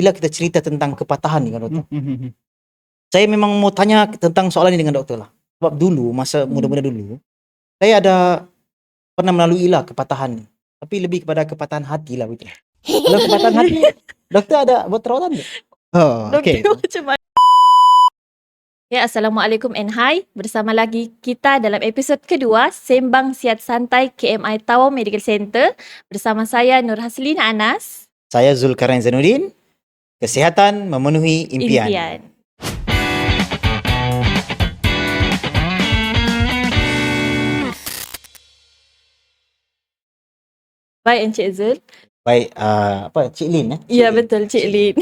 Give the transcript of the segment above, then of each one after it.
bila kita cerita tentang kepatahan ni kan doktor. Hmm, hmm, hmm. Saya memang mau tanya tentang soalan ini dengan doktor lah. Sebab dulu masa muda-muda dulu saya ada pernah melalui lah kepatahan ni. Tapi lebih kepada kepatahan hati lah begitu. Kalau kepatahan hati doktor ada buat perawatan tak? Oh, okay. Doktor macam mana? Ya, Assalamualaikum and hi. Bersama lagi kita dalam episod kedua Sembang Sihat Santai KMI Tawau Medical Center bersama saya Nur Haslina Anas. Saya Zulkarnain Zainuddin. Kesihatan memenuhi impian. Impian. Baik Encik Zul. Baik, uh, apa Cik Lin eh? Cik Ya Lin. betul Cik Lin.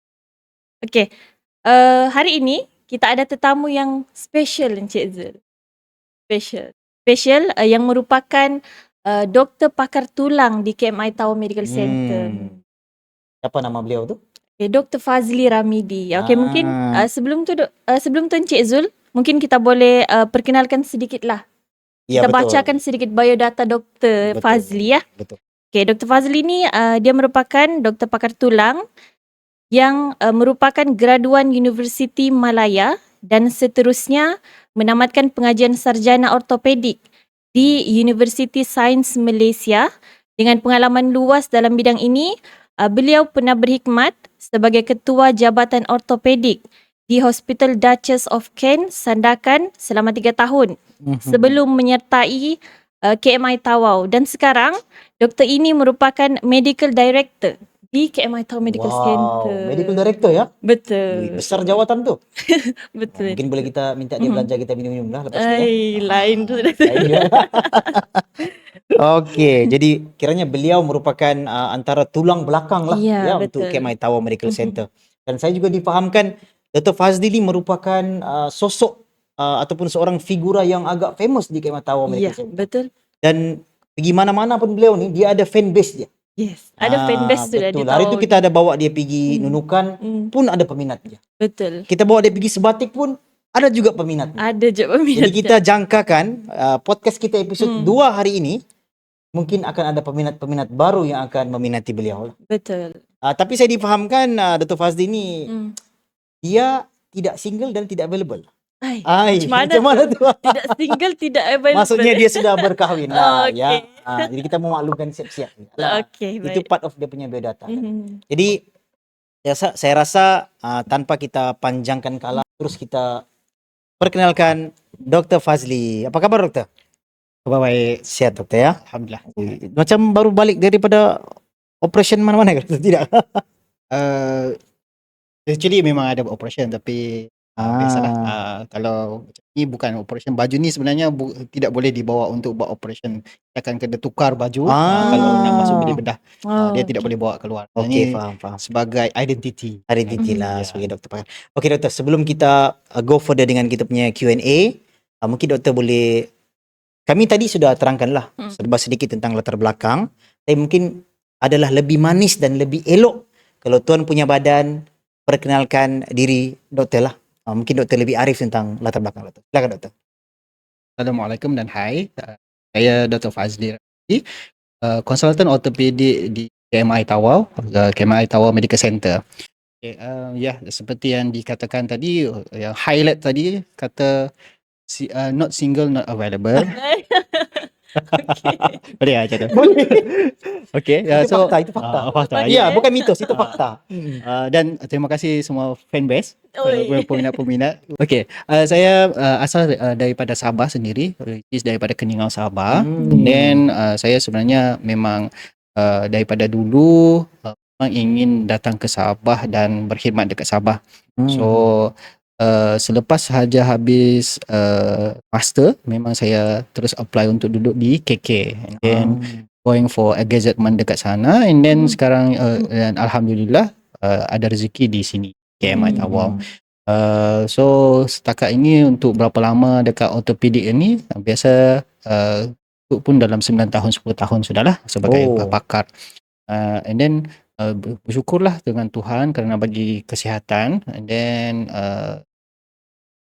Okey. Uh, hari ini kita ada tetamu yang special Encik Zul. Special. Special uh, yang merupakan uh, doktor pakar tulang di KMI Tower Medical Center. Hmm. Siapa nama beliau tu? Okay, Dr. Fazli Ramidi. Okey, Ah. mungkin uh, sebelum tu dok- uh, sebelum tu Encik Zul, mungkin kita boleh uh, perkenalkan sedikit lah. Ya, kita betul. bacakan sedikit biodata Dr. Betul. Fazli ya. Betul. Okey, Dr. Fazli ni uh, dia merupakan doktor pakar tulang yang uh, merupakan graduan Universiti Malaya dan seterusnya menamatkan pengajian sarjana ortopedik di University Science Malaysia dengan pengalaman luas dalam bidang ini. Uh, beliau pernah berkhidmat sebagai ketua Jabatan Ortopedik di Hospital Duchess of Kent, Sandakan selama tiga tahun Mhm. sebelum menyertai uh, KMI Tawau dan sekarang doktor ini merupakan medical director di KMI Tawau Medical wow, Center. Medical director ya. Betul. besar jawatan tu. Betul. Mungkin boleh kita minta dia Mhm. belanja kita minum-minum lah lepas ni. ya. Ai, lain tu. Okey, jadi kiranya beliau merupakan uh, antara tulang belakang lah Ya, untuk betul. KMI Tower Medical Mhm. Center. Dan saya juga difahamkan Dr. Fazli ni merupakan uh, sosok uh, ataupun seorang figura yang agak famous di KMI Tower Medical Ya, Center. betul. Dan pergi mana-mana pun beliau ni dia ada fan base dia. Yes. Ada Ah, fanbase sudah di betul. Hari tu kita ada bawa dia pergi Hmm. nunukan Hmm, pun ada peminat dia. betul. Kita bawa dia pergi sebatik pun ada juga peminat. Ada je peminat. Jadi kita jangkakan uh, podcast kita episod Hmm. 2 hari ini mungkin akan ada peminat-peminat baru yang akan meminati beliau. lah. Betul. Uh, tapi saya difahamkan uh, Dr. Fazli ni Hmm. dia tidak single dan tidak available. Ai, Ai, Macam mana macam mana tu? tidak single, tidak available. Maksudnya dia sudah berkahwin lah Okey. ya. Uh, jadi kita memaklumkan siap-siap. Uh, Okey, itu baik. part of dia punya biodata. Mhm. Jadi saya rasa, saya rasa uh, tanpa kita panjangkan kala terus kita perkenalkan Dr. Fazli. Apa kabar doktor? Khabar baik. Sihat doktor ya. Alhamdulillah. Macam baru balik daripada operation mana-mana ke? Tidak. Uh, actually memang ada operation tapi uh, biasalah. Uh, kalau macam ni bukan operation baju ni sebenarnya bu, tidak boleh dibawa untuk buat operation. Kita akan kena tukar baju Ah. uh, kalau nak masuk bilik bedah. Uh, Oh, dia tidak boleh bawa keluar. Okey, Ini faham, faham. sebagai identity. Identity Mhm. lah Ya. sebagai doktor pakar. Okey doktor, sebelum kita uh, go further dengan kita punya Q&A, uh, mungkin doktor boleh kami tadi sudah terangkan lah Hmm. serba sedikit tentang latar belakang. Tapi mungkin adalah lebih manis dan lebih elok kalau tuan punya badan perkenalkan diri doktor lah. Uh, mungkin doktor lebih arif tentang latar belakang doktor. Silakan doktor. Assalamualaikum dan hai. Uh, saya Dr. Fazli Rafi, uh, konsultan ortopedik di KMI Tawau, uh, KMI Tawau Medical Center. Okay, uh, ya, seperti yang dikatakan tadi, uh, yang highlight tadi kata si, uh, not single, not available. Boleh lah macam tu? Okay, uh, itu so fakta, itu fakta. Ah, fakta. Ya, bukan mitos, itu fakta. Uh, dan terima kasih semua fanbase uh, peminat-peminat. Okey, uh, saya uh, asal uh, daripada Sabah sendiri, which is daripada Keningau Sabah. Hmm. Then uh, saya sebenarnya memang uh, daripada dulu uh, memang ingin datang ke Sabah dan berkhidmat dekat Sabah. Hmm. So uh, selepas sahaja habis uh, master, memang saya terus apply untuk duduk di KK. And then going for a gazettement dekat sana and then Hmm. sekarang uh, dan alhamdulillah uh, ada rezeki di sini KMI Hmm. Tawau. Uh, so setakat ini untuk berapa lama dekat ortopedik ini biasa uh, pun dalam 9 tahun 10 tahun sudahlah sebagai Oh. oh. pakar. Uh, and then uh, ber- bersyukurlah dengan Tuhan kerana bagi kesihatan and then uh,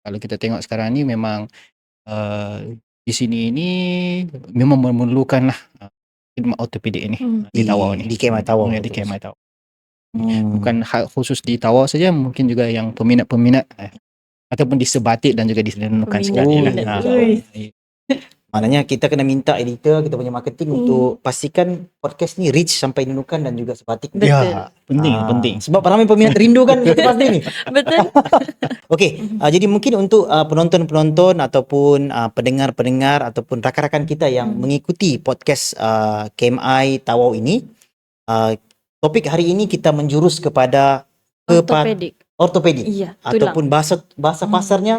kalau kita tengok sekarang ni memang uh, di sini ini memang memerlukanlah uh, khidmat ortopedik ini Hmm. di Tawau ni. Di KMI Tawau. Ya, di KMI Tawau. Hmm. bukan ha- khusus di Tawau saja mungkin juga yang peminat-peminat eh, ataupun di Sebatik dan juga di Serenukan Peminat, sekali lah. peminat. Ha. Ui. Maknanya kita kena minta editor, kita punya marketing Hmm. untuk pastikan podcast ni reach sampai Nunukan dan juga Sebatik. Betul. Ya, penting, Ah, penting. Sebab ramai peminat rindu kan lepas ni. Betul. Okey, uh, jadi mungkin untuk uh, penonton-penonton ataupun uh, pendengar-pendengar ataupun rakan-rakan kita yang Hmm. mengikuti podcast uh, KMI Tawau ini, uh, topik hari ini kita menjurus kepada kepa- Ortopedik. ortopedi Iya, tulang. ataupun bahasa bahasa Hmm. pasarnya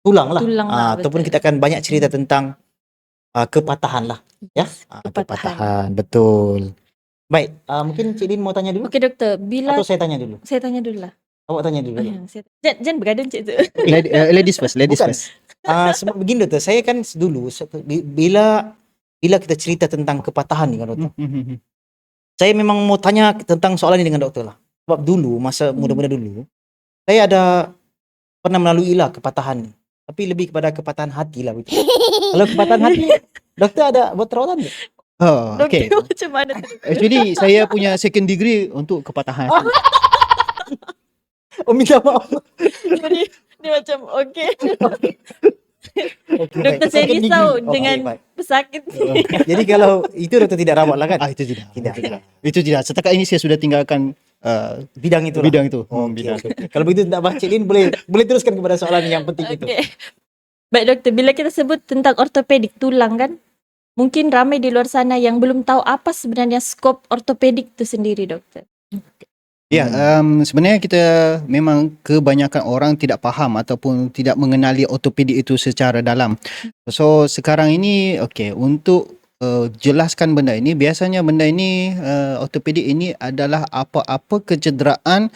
tulang lah. Tulang lah, Ah, ataupun betul. kita akan banyak cerita tentang uh, kepatahan lah, ya. Ah, Kepatahan. kepatahan, betul. Baik, uh, mungkin Cik Din mau tanya dulu Okey doktor, bila atau saya tanya dulu? saya tanya dulu lah. Awak tanya dulu. Ah, saya, jangan, jangan bergaduh cik tu. Eh, Ladies first, ladies Bukan. first. Ah sebab begini doktor, saya kan dulu se- bi- bila bila kita cerita tentang kepatahan ni kan doktor. Hmm, Saya memang mau tanya tentang soalan ini dengan doktor lah. Sebab dulu masa muda-muda dulu saya ada pernah melalui lah kepatahan ni. Tapi lebih kepada kepatahan hati lah begitu. Kalau kepatahan hati doktor ada buat tak? Oh, Doktor okay. macam mana tu? Actually, saya punya second degree untuk kepatahan. Oh minta maaf. Jadi dia macam okey. Okay, Doktor saya Second risau. Okey, dengan baik. pesakit. Jadi kalau itu doktor tidak rawat lah kan? Ah, itu tidak. Tidak. Itu tidak. Itu tidak. Setakat ini saya sudah tinggalkan uh, Bidang itu bidang itu. Oh, Hmm, okey, bidang. Kalau begitu tak baca Lin boleh boleh teruskan kepada soalan yang penting itu. Okey. Baik doktor, bila kita sebut tentang ortopedik tulang kan, mungkin ramai di luar sana yang belum tahu apa sebenarnya skop ortopedik itu sendiri doktor. Ya, um, sebenarnya kita memang kebanyakan orang tidak faham ataupun tidak mengenali ortopedik itu secara dalam. So sekarang ini okey untuk uh, jelaskan benda ini biasanya benda ini uh, ortopedik ini adalah apa-apa kecederaan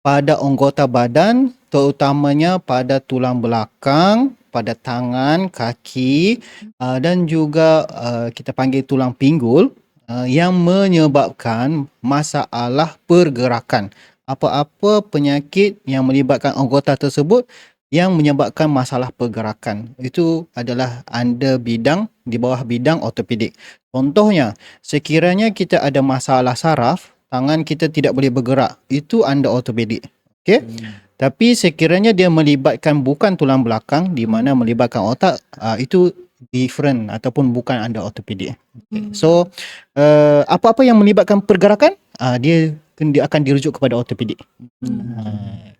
pada anggota badan terutamanya pada tulang belakang, pada tangan, kaki uh, dan juga uh, kita panggil tulang pinggul uh, yang menyebabkan masalah pergerakan. Apa-apa penyakit yang melibatkan anggota tersebut yang menyebabkan masalah pergerakan. Itu adalah under bidang di bawah bidang ortopedik. Contohnya, sekiranya kita ada masalah saraf, tangan kita tidak boleh bergerak, itu under ortopedik. Hmm. Tapi sekiranya dia melibatkan bukan tulang belakang di mana melibatkan otak, uh, itu different ataupun bukan under ortopedik. Hmm. So uh, apa-apa yang melibatkan pergerakan uh, dia dia akan dirujuk kepada ortopedik. Uh,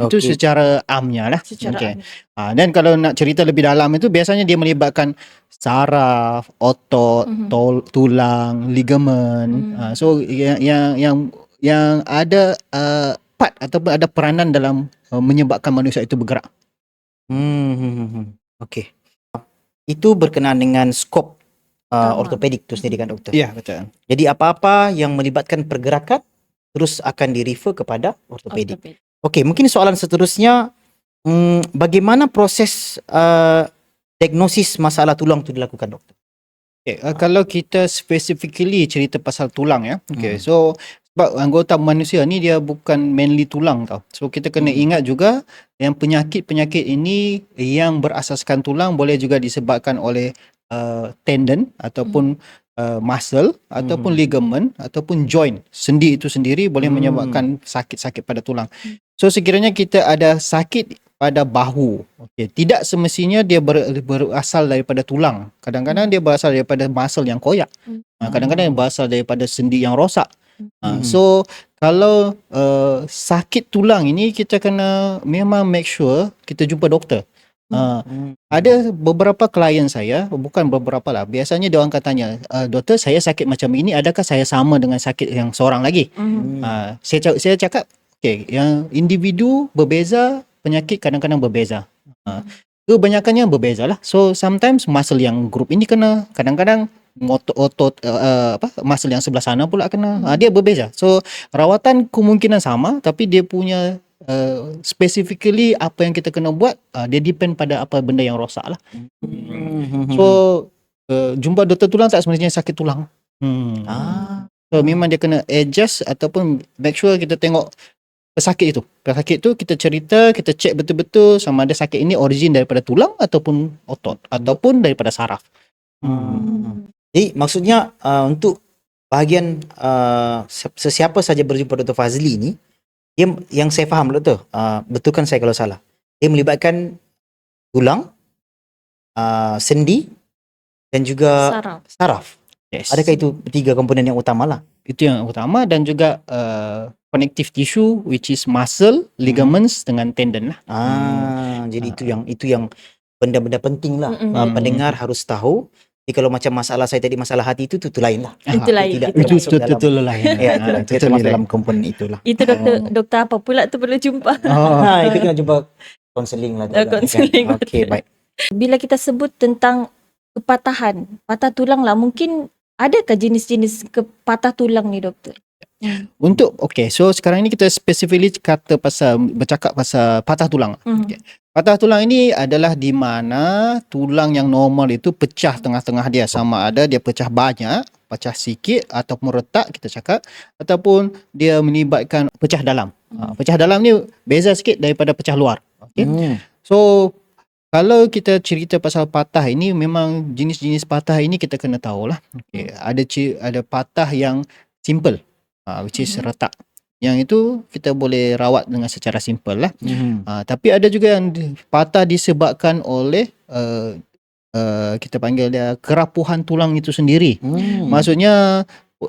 Itu Okey. secara amnya lah. Secara Okey. amnya. Uh, dan kalau nak cerita lebih dalam itu biasanya dia melibatkan saraf, otot, Mhm. tol, tulang, ligamen. Hmm. Uh, so yang yang yang yang ada uh, part ataupun ada peranan dalam uh, menyebabkan manusia itu bergerak. Hmm, hmm, hmm, hmm. Okey. Itu berkenaan dengan skop uh, ortopedik itu sendiri kan doktor. Ya, betul. Jadi apa-apa yang melibatkan pergerakan terus akan direfer kepada ortopedik. Ortopedik. Okey, mungkin soalan seterusnya hmm, bagaimana proses uh, diagnosis masalah tulang itu dilakukan doktor? Okay, uh, kalau kita specifically cerita pasal tulang ya. Okay, Hmm. so sebab anggota manusia ni dia bukan mainly tulang tau. So kita kena Hmm. ingat juga yang penyakit-penyakit ini yang berasaskan tulang boleh juga disebabkan oleh uh, tendon ataupun uh, muscle ataupun Hmm. ligament ataupun joint. Sendi itu sendiri boleh Hmm. menyebabkan sakit-sakit pada tulang. So sekiranya kita ada sakit pada bahu. Okey, tidak semestinya dia ber, berasal daripada tulang. Kadang-kadang dia berasal daripada muscle yang koyak. Hmm. Ha, kadang-kadang dia berasal daripada sendi yang rosak. Ha, Hmm. so kalau uh, sakit tulang ini kita kena memang make sure kita jumpa doktor. Hmm. ada beberapa klien saya, bukan beberapa lah. Biasanya dia orang akan tanya, "Uh, doktor saya sakit macam ini, adakah saya sama dengan sakit yang seorang lagi? Hmm. Ha, saya saya cakap, okay, yang individu berbeza, penyakit kadang-kadang berbeza. Ha, kebanyakannya berbeza lah. So sometimes muscle yang grup ini kena, kadang-kadang otot-otot uh, uh, apa muscle yang sebelah sana pula kena. Ha, dia berbeza. So rawatan kemungkinan sama tapi dia punya uh, specifically apa yang kita kena buat uh, dia depend pada apa benda yang rosak lah. Hmm. So uh, jumpa doktor tulang tak semestinya sakit tulang. Hmm. ah. So memang dia kena adjust ataupun make sure kita tengok pesakit itu. Pesakit itu kita cerita, kita check betul-betul sama ada sakit ini origin daripada tulang ataupun otot ataupun daripada saraf. Hmm. Jadi maksudnya uh, untuk bahagian uh, se- sesiapa saja berjumpa Dr. Fazli ni dia yang saya faham Dr. Uh, betulkan saya kalau salah. Dia melibatkan tulang, uh, sendi dan juga Saraf. saraf. Yes. Adakah itu tiga komponen yang utama lah? itu yang utama dan juga uh, connective tissue which is muscle, ligaments dengan tendon lah. Ah, jadi Ah. itu yang itu yang benda-benda penting lah. Mm-mm. Uh, Mm. pendengar harus tahu. Jadi kalau macam masalah saya tadi masalah hati itu tu, lain lah. Itu lain. Tidak Itu termasuk betul dalam- betul lain. Ya, itu. Ah, termasuk lain. dalam komponen itulah. Itu doktor Oh. doktor apa pula tu perlu jumpa. Oh. Ha, itu kena jumpa konseling lah. Oh, konseling, Kan? Okey, baik. Bila kita sebut tentang kepatahan, patah tulang lah mungkin adakah jenis-jenis kepatah tulang ni doktor? Untuk okay, so sekarang ini kita specifically kata pasal bercakap pasal patah tulang. Hmm. Okay. Patah tulang ini adalah di mana tulang yang normal itu pecah tengah-tengah dia sama ada dia pecah banyak, pecah sikit ataupun retak kita cakap ataupun dia melibatkan pecah dalam. Ha, pecah dalam ni beza sikit daripada pecah luar. Okay. Hmm. So kalau kita cerita pasal patah ini memang jenis-jenis patah ini kita kena tahulah. Okay. Ada ci- ada patah yang simple uh, which is Mhm. retak. Yang itu kita boleh rawat dengan secara simple lah. Hmm. Uh, tapi ada juga yang di- patah disebabkan oleh uh, uh, kita panggil dia kerapuhan tulang itu sendiri. Hmm. Maksudnya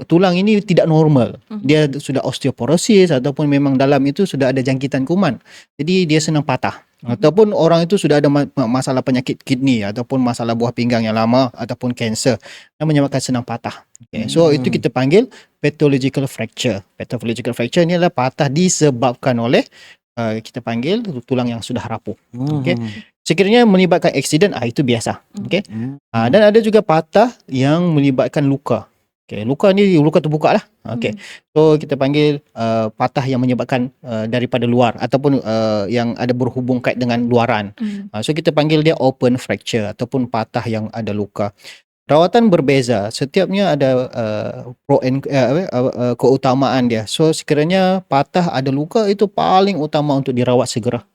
tulang ini tidak normal. Mhm. Dia sudah osteoporosis ataupun memang dalam itu sudah ada jangkitan kuman. Jadi dia senang patah. Mhm. Ataupun orang itu sudah ada ma- ma- masalah penyakit kidney ataupun masalah buah pinggang yang lama ataupun kanser yang menyebabkan senang patah. Okay. So Hmm. itu kita panggil pathological fracture. Pathological fracture ni adalah patah disebabkan oleh uh, kita panggil tulang yang sudah rapuh. Hmm. Okey. Sekiranya melibatkan accident, ah itu biasa. Okey. Hmm. Ah, dan ada juga patah yang melibatkan luka. Okay, luka ni luka terbuka lah. Okay. So kita panggil uh, patah yang menyebabkan uh, daripada luar ataupun uh, yang ada berhubung kait dengan luaran. Hmm. Uh, so kita panggil dia open fracture ataupun patah yang ada luka. Rawatan berbeza. Setiapnya ada uh, pro and uh, uh, uh, keutamaan dia. So sekiranya patah ada luka itu paling utama untuk dirawat segera.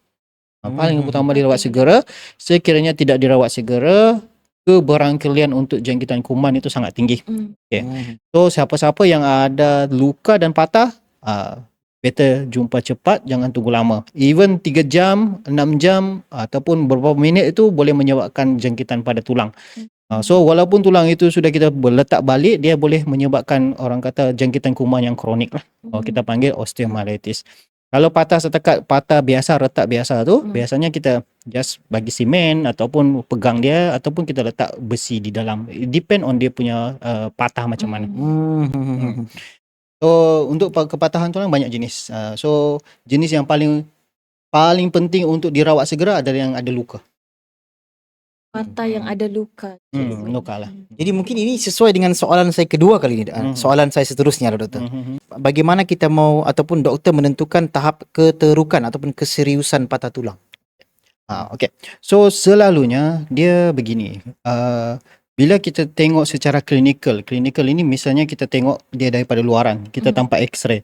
Uh, paling Hmm. utama dirawat segera. Sekiranya tidak dirawat segera, keberangkalian untuk jangkitan kuman itu sangat tinggi. Hmm. Okay. So siapa-siapa yang ada luka dan patah, uh, better jumpa cepat, jangan tunggu lama. Even 3 jam, 6 jam ataupun beberapa minit itu boleh menyebabkan jangkitan pada tulang. Uh, so walaupun tulang itu sudah kita letak balik, dia boleh menyebabkan orang kata jangkitan kuman yang kronik lah. Oh, kita panggil osteomyelitis. Kalau patah setakat patah biasa, retak biasa tu, Hmm. biasanya kita just bagi simen ataupun pegang dia ataupun kita letak besi di dalam. It depend on dia punya uh, patah macam mana. Hmm. Hmm. So untuk pa- kepatahan tulang banyak jenis. Uh, so jenis yang paling paling penting untuk dirawat segera adalah yang ada luka. Patah yang ada luka. Hmm, luka lah. Jadi mungkin ini sesuai dengan soalan saya kedua kali ini. Hmm. Hmm. Soalan saya seterusnya doktor. Hmm. Bagaimana kita mau ataupun doktor menentukan tahap keterukan ataupun keseriusan patah tulang? Ah, okay. So selalunya dia begini. Uh, bila kita tengok secara klinikal, klinikal ini misalnya kita tengok dia daripada luaran, kita Hmm. tanpa X-ray.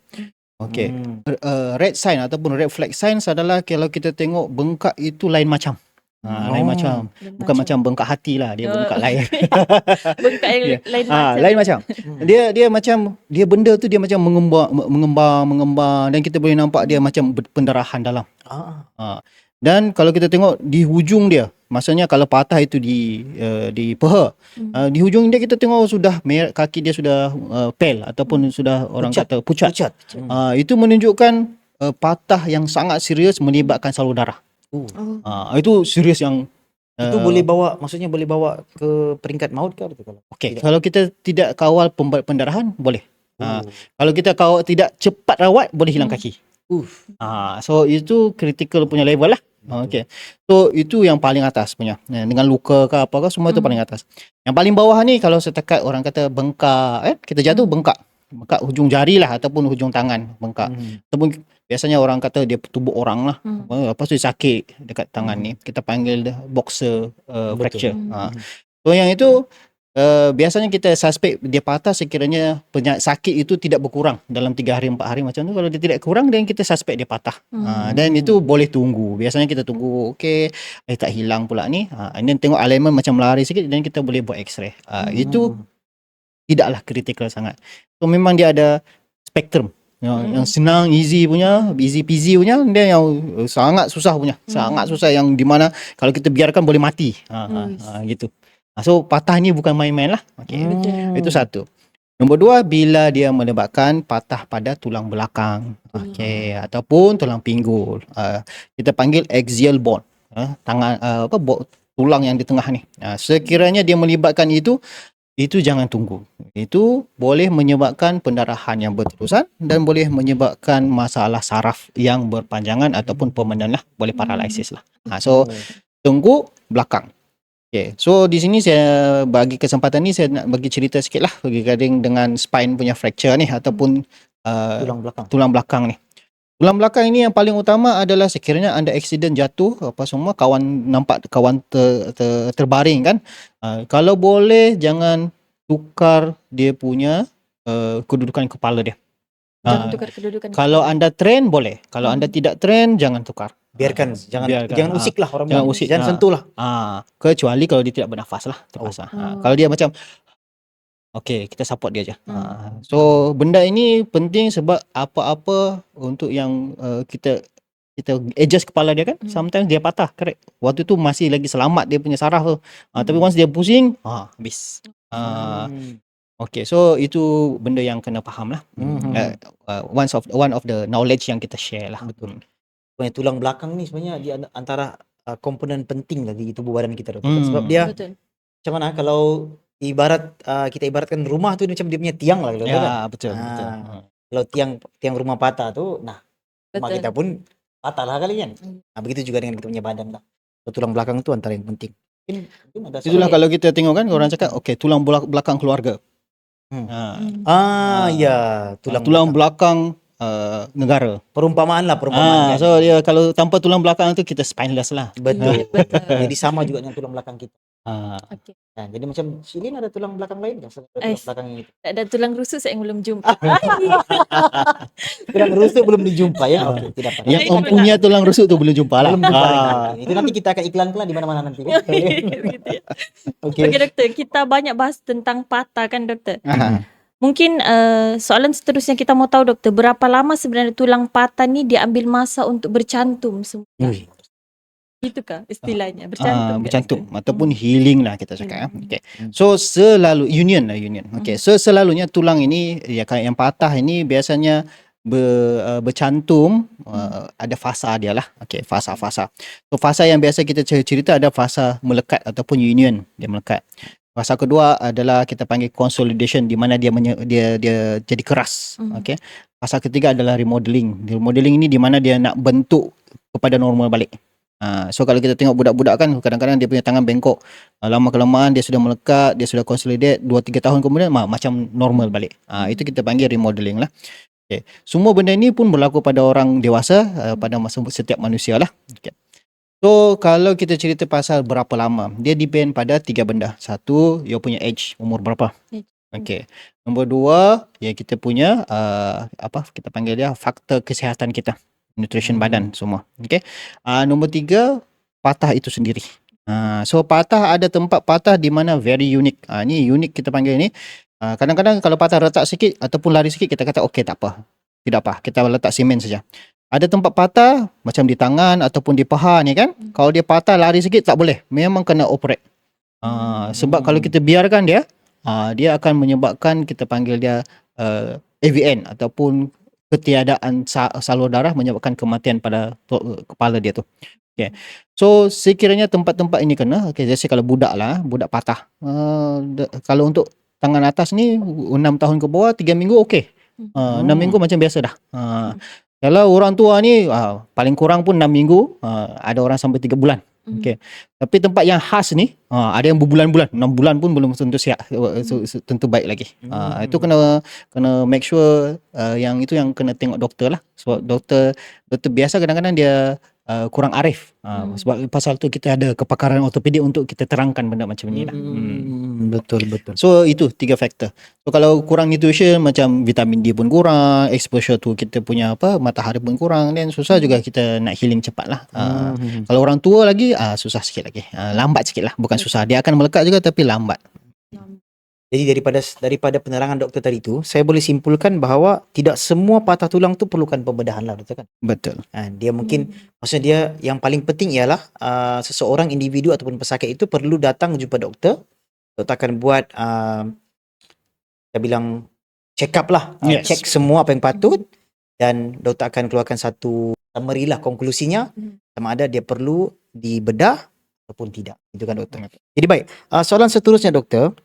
Okay. Hmm. Uh, red sign ataupun red flag signs adalah kalau kita tengok bengkak itu lain macam. Ha, lain Oh. macam. Bukan macam bengkak hati lah, dia Oh. bengkak lain. Bengkak yang Ya. lain Ah, macam. lain macam. Hmm. Dia dia macam dia benda tu dia macam mengembar mengembar mengembar dan kita boleh nampak dia macam pendarahan dalam. Ah. Ha. Dan kalau kita tengok di hujung dia, maksudnya kalau patah itu di uh, di peha, Hmm. uh, di hujung dia kita tengok sudah mer- kaki dia sudah uh, pel ataupun sudah orang Pucat. kata pucat. Pucat. Hmm. Uh, itu menunjukkan uh, patah yang sangat serius melibatkan salur darah. Oh. Uh, itu serius yang Itu uh, boleh bawa maksudnya boleh bawa ke peringkat maut ke kalau? Okey, Tidak. kalau kita tidak kawal pendarahan boleh. Oh. Kalau kita kawal tidak cepat rawat boleh hilang Hmm. kaki. Uff. Ah, so itu critical punya level lah. Okey. So itu yang paling atas punya. Eh, Dengan luka ke apa ke semua itu Hmm. paling atas. Yang paling bawah ni kalau setakat orang kata bengkak eh kita jatuh Hmm. bengkak. Bengkak hujung jari lah ataupun hujung tangan bengkak. Hmm. Ataupun biasanya orang kata dia tubuh orang lah. Hmm. Lepas tu dia sakit dekat tangan Hmm. ni. Kita panggil dia boxer uh, Betul. fracture. Hmm. Ha. So yang itu uh, biasanya kita suspek dia patah sekiranya penyakit sakit itu tidak berkurang dalam 3 hari 4 hari macam tu kalau dia tidak kurang dan kita suspek dia patah. Hmm. Ha, dan itu boleh tunggu. Biasanya kita tunggu okey eh tak hilang pula ni. Ha and then tengok elemen macam lari sikit dan kita boleh buat x-ray. Ha, Hmm. itu tidaklah kritikal sangat. So memang dia ada spektrum yang, Hmm. yang senang easy punya, easy peasy punya, dia yang uh, sangat susah punya. Hmm. Sangat susah yang di mana kalau kita biarkan boleh mati. Ha, ha, ha, gitu. Ha, so patah ni bukan main-main lah. Okay. Betul. Itu satu. Nombor dua, bila dia menyebabkan patah pada tulang belakang. Okey, ataupun tulang pinggul. Uh, kita panggil axial bone. Uh, tangan uh, apa bo- tulang yang di tengah ni. Uh, sekiranya dia melibatkan itu, itu jangan tunggu. Itu boleh menyebabkan pendarahan yang berterusan dan boleh menyebabkan masalah saraf yang berpanjangan ataupun permanen lah. Boleh paralysis lah. Ha, so, tunggu belakang. Okay. So di sini saya bagi kesempatan ni saya nak bagi cerita sikit lah regarding dengan spine punya fracture ni ataupun uh, tulang belakang. tulang belakang ni. Tulang belakang ini yang paling utama adalah sekiranya anda accident jatuh apa semua kawan nampak kawan ter, ter, terbaring kan. Uh, kalau boleh jangan tukar dia punya uh, kedudukan kepala dia. Jangan Ah, tukar kedudukan. kalau anda train boleh. Kalau anda tidak train jangan tukar. Biarkan jangan Biarkan. jangan Ah. usik lah orang Jangan usik. Jangan Ah. sentuh lah. Ah, kecuali kalau dia tidak bernafas lah terpaksa. Oh. Ah, kalau dia macam Okay, kita support dia je. Hmm. Ah, so benda ini penting sebab apa-apa untuk yang uh, kita kita adjust kepala dia kan Hmm. sometimes dia patah correct waktu tu masih lagi selamat dia punya saraf tu tapi Hmm. once dia pusing ah habis ah Hmm. okay so itu benda yang kena faham lah Mhm. uh, uh, one of one of the knowledge yang kita share lah Betul. Sebenarnya tulang belakang ni sebenarnya an- antara uh, komponen penting lah di tubuh badan kita dokter. Hmm. Sebab dia Betul. macam mana kalau ibarat uh, kita ibaratkan rumah tu dia macam dia punya tiang lah kan? ya betul Ah. betul Kalau tiang tiang rumah patah tu nah rumah Betul. kita pun patah lah kali kan. Hmm. Nah, begitu juga dengan kita punya badan lah. So, tulang belakang tu antara yang penting. Mungkin, itulah kalau kita tengok kan orang cakap okay tulang belak- belakang keluarga Hmm. ah Hmm. Ah, Ah. ya, tulang, tulang, tulang belakang. belakang uh, negara Perumpamaan lah, perumpamaan. Ah, kan? so dia kalau tanpa tulang belakang tu kita spineless lah. Betul. Betul. Jadi sama juga dengan tulang belakang kita. Ah, Okey. Nah, jadi macam Shilin ada tulang belakang lain kan? Selain Tulang Ais. belakang ini. Ada tulang rusuk saya yang belum jumpa. Tulang rusuk belum dijumpa ya. Okey, tidak apa. yang Itu mempunyai tulang rusuk tu belum jumpa lah. belum jumpa. Ah. lagi. Itu nanti kita akan iklan lah di mana-mana nanti kan. Begitu ya. Okey. Okey doktor, kita banyak bahas tentang patah kan doktor. Ah. Mungkin uh, soalan seterusnya kita mau tahu doktor, berapa lama sebenarnya tulang patah ni diambil masa untuk bercantum semula? Ui, Itukah istilahnya? Bercantum. Ah, ke, bercantum doktor? ataupun healing lah kita cakap ya. Hmm. Okay. So selalu union lah union. Okay. So selalunya tulang ini ya yang patah ini biasanya ber, uh, bercantum uh, ada fasa dia lah. Okay, fasa-fasa. So fasa yang biasa kita cer- cerita ada fasa melekat ataupun union dia melekat. Fasa kedua adalah kita panggil consolidation di mana dia menye, dia dia jadi keras. Hmm. Okay. Fasa ketiga adalah remodeling. Remodeling ini di mana dia nak bentuk kepada normal balik. Ha, so kalau kita tengok budak-budak kan kadang-kadang dia punya tangan bengkok. Uh, lama kelamaan dia sudah melekat, dia sudah consolidate 2 3 tahun kemudian ma- macam normal balik. Ah itu kita panggil remodeling lah. Okay. Semua benda ini pun berlaku pada orang dewasa, uh, pada masa setiap manusia lah. Okay. So kalau kita cerita pasal berapa lama, dia depend pada tiga benda. Satu, you punya age, umur berapa. Okay. Nombor dua, ya kita punya uh, apa kita panggil dia faktor kesihatan kita, nutrition Hmm. badan semua. Okay. Uh, nombor tiga, patah itu sendiri. Uh, so patah ada tempat patah di mana very unique. Uh, ni unik kita panggil ni. Uh, kadang-kadang kalau patah retak sikit ataupun lari sikit kita kata okey tak apa. Tidak apa, kita letak simen saja. Ada tempat patah macam di tangan ataupun di paha ni kan. Kalau dia patah lari sikit tak boleh. Memang kena operate. Uh, sebab kalau kita biarkan dia, uh, dia akan menyebabkan kita panggil dia uh, AVN ataupun ketiadaan sa- salur darah menyebabkan kematian pada kepala dia tu. Okay. So sekiranya tempat-tempat ini kena, okay, jadi kalau budak lah, budak patah. Uh, de- kalau untuk tangan atas ni 6 tahun ke bawah 3 minggu okey. Uh, 6 Hmm. minggu macam biasa dah. Uh, kalau orang tua ni uh, paling kurang pun 6 minggu, uh, ada orang sampai 3 bulan. Hmm. Okey. Tapi tempat yang khas ni, uh, ada yang berbulan-bulan, 6 bulan pun belum tentu siap, tentu baik lagi. Uh, Hmm. itu kena kena make sure uh, yang itu yang kena tengok doktor lah. Sebab doktor doktor biasa kadang-kadang dia uh, kurang arif. Uh, Hmm. Sebab pasal tu kita ada kepakaran ortopedik untuk kita terangkan benda macam ni lah. Hmm. Hmm, betul betul. So itu tiga faktor. So kalau kurang nutrition macam vitamin D pun kurang, exposure tu kita punya apa matahari pun kurang dan susah juga kita nak healing cepat lah. Uh, Hmm. kalau orang tua lagi ah susah sikit lagi. Ah, lambat sikit lah. Bukan susah. Dia akan melekat juga tapi lambat. Jadi daripada daripada penerangan doktor tadi tu, saya boleh simpulkan bahawa tidak semua patah tulang tu perlukan pembedahan lah doktor kan. Betul. Ha, dia mungkin maksudnya dia yang paling penting ialah uh, seseorang individu ataupun pesakit itu perlu datang jumpa doktor. Doktor akan buat uh, kita bilang check up lah, uh, Yes. check semua apa yang patut dan doktor akan keluarkan satu summary lah konklusinya Hmm. sama ada dia perlu dibedah ataupun tidak. Itu kan doktor. Jadi baik, uh, soalan seterusnya doktor,